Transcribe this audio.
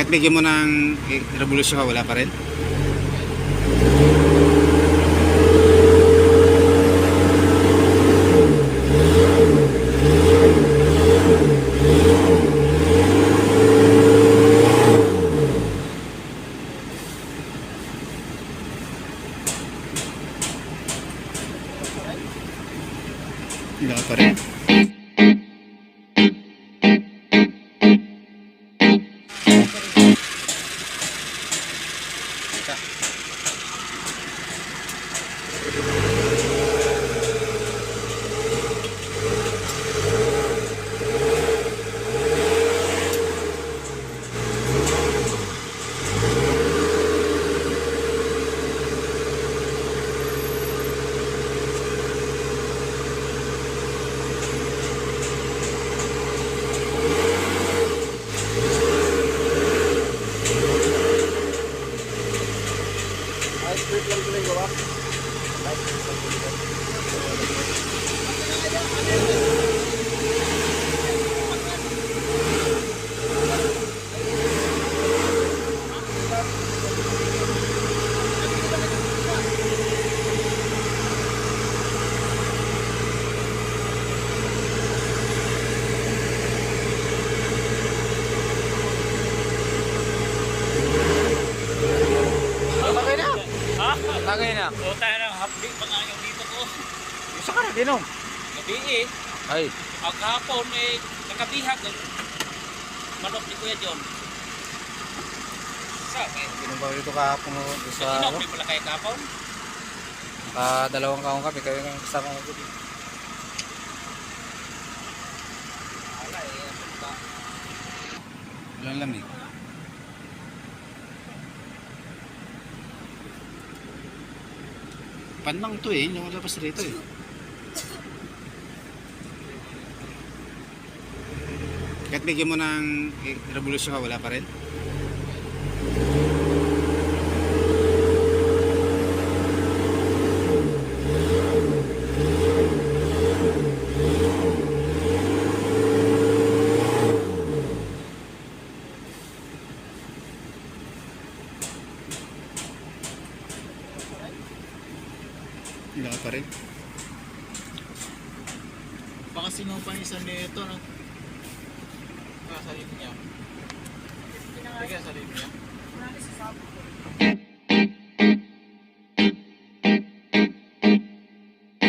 Kahit bigyan mo ng revolusyon ka, wala pa rin? Wala pa rin. Tagay high speed चलते Tagay na. O tayo ng hapdi pa nga yung dito ko. Isa ka na dinom. Gabi eh. Ay. Ang hapon eh, nakabihag. ang Manok ni Kuya John. Sa, eh, Dinom ba dito kahapon mo doon sa inok ano? ni pala kayo kapon. Ah, dalawang kaong kape kayo ng kasama ko dito. Wala eh, ano. Walang lamig. Panlang to eh, yung labas rito eh. Kahit bigyan mo ng eh, revolusyon ka, wala pa rin? Wala pa rin. Baka sinupan isa nito. No? Baka sa niya. Bigyan sa niya.